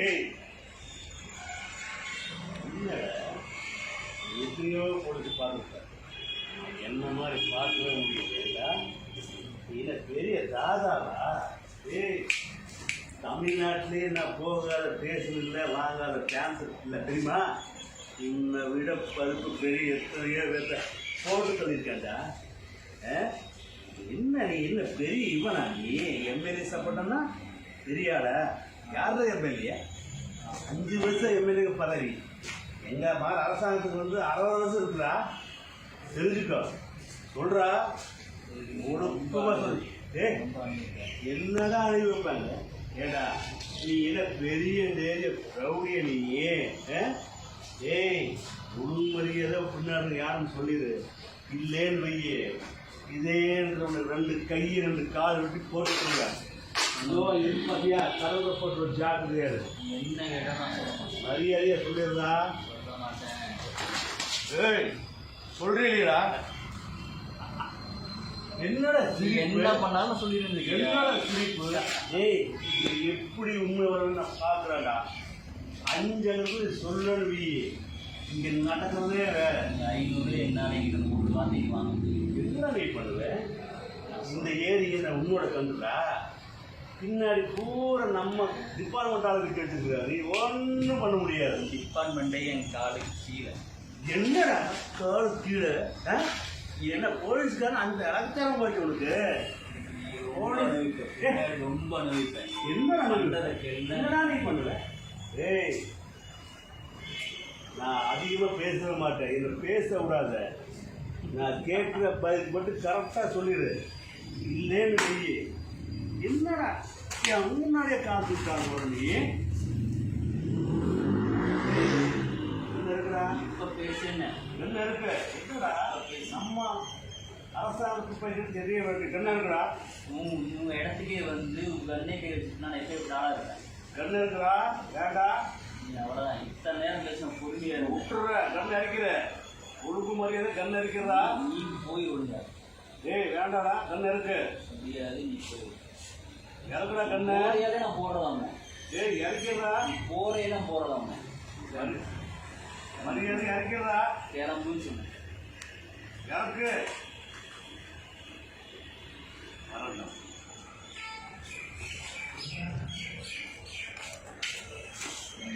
ஏய் இல்ல. எத்தனையோ பொழுது பார்த்துருக்கேன் என்ன மாதிரி பார்க்கவே முடியல பெரிய தாதாவா? ஏய் தமிழ்நாட்டிலே நான் போகாத ஸ்டேஷன் இல்லை வாங்காத கேன்சர் இல்லை தெரியுமா? இன்னை விட பருப்பு பெரிய எத்தனையோ பேர்த்த போட்டு சொல்லியிருக்கேன்டா ஆ? என்ன நீ என்ன பெரிய இவனா நீ? எம்எல்ஏ சப்போர்ட்டன்னா தெரியாத. யார் எம்எல்ஏ? அஞ்சு வருஷம் எம்எல்ஏ பதவி. எங்கள் மாதிரி அரசாங்கத்துக்கு வந்து அறுபது வருஷம் இருக்குடா. தெரிஞ்சுக்கோ. சொல்கிறா ஒழுக்கமா சொல்லு ஏ என்னதான் அனுப்பி வைப்பாங்க? ஏடா நீ என்ன பெரிய நேரிய ரவுடிய நீ? ஏய் உண்மரியாதை பின்னாடி யாருன்னு சொல்லிடு இல்லேன்னு வையே. இதே ரெண்டு கை ரெண்டு கால் வெட்டி போட்டுக்கோங்க பார்த்தியா கடவுளை போட்டு ஒரு ஜாக்கிரதையாரு என்ன கேட்டால் நான் சொல்ல மாட்டேன் மரியாதையா சொல்லிடுறா சொல்ல மாட்டேன் ஏய் சொல்றீங்களா என்னடா சிரிப்பு? என்ன பண்ணாலும் சொல்லிட்டு என்னடா சிரிப்பு? ஏய் எப்படி உண்மை வரும்னு நான் பார்க்குறேன்டா அஞ்சு அளவுக்கு சொல்லணும் வி. இங்க நடக்கிறதே வேற. ஐநூறு என்ன கிட்ட மூணு வார்த்தைக்கு வாங்க. என்ன நீ பண்ணுவ? இந்த ஏரி என்ன உன்னோட கண்டுடா பின்னாடி பூரா நம்ம டிபார்ட்மெண்ட் ஆளுக்கு கேட்டுருக்குற நீ ஒன்றும் பண்ண முடியாது. டிபார்ட்மெண்ட்டே என் காலுக்கு கீழே. என்னடா கால் கீழே? என்ன போலீஸ்காரன் அந்த அலங்காரம் போயிட்டு உனக்கு? ரொம்ப அனுபவிப்பேன் என்னடா நீ- பண்ணுவ? ஏய் நான் அதிகமா பேசவே மாட்டேன். இதை பேச விடாத. நான் கேட்குற பதில் மட்டும் கரெக்டாக சொல்லிடு. இல்லேன்னு என்னடா? என் முன்னாடியே காத்துட்டாங்க என்ன இருக்குடா? இப்ப பேசுன என்ன இருக்கு? என்னடா? நம்ம அரசாங்கத்துக்கு போய் தெரிய வேண்டிய என்ன இருக்குடா? உங்க உங்க இடத்துக்கே வந்து உங்க அண்ணே கை வச்சுட்டு நான் எப்படி இப்படி ஆளா இருக்கேன் கண்ணு இருக்குடா? வேண்டாம் நீ அவ்வளோதான் இத்தனை நேரம் பேசின பொறுமையா விட்டுற கண்ணு அடிக்கிற ஒழுங்கு மரியாதை கண்ணு அடிக்கிறதா நீ போய் விடுங்க. ஏய் வேண்டாடா. கண்ணு இருக்கு முடியாது நீ போய் இறக்குடா கண்ணு. போறையாலே நான் போடுறதாம. ஏய் இறக்கிறா நீ போறையெல்லாம் போடுறதாம மரியாதை இறக்கிறா கிளம்புன்னு சொன்னேன். இறக்கு.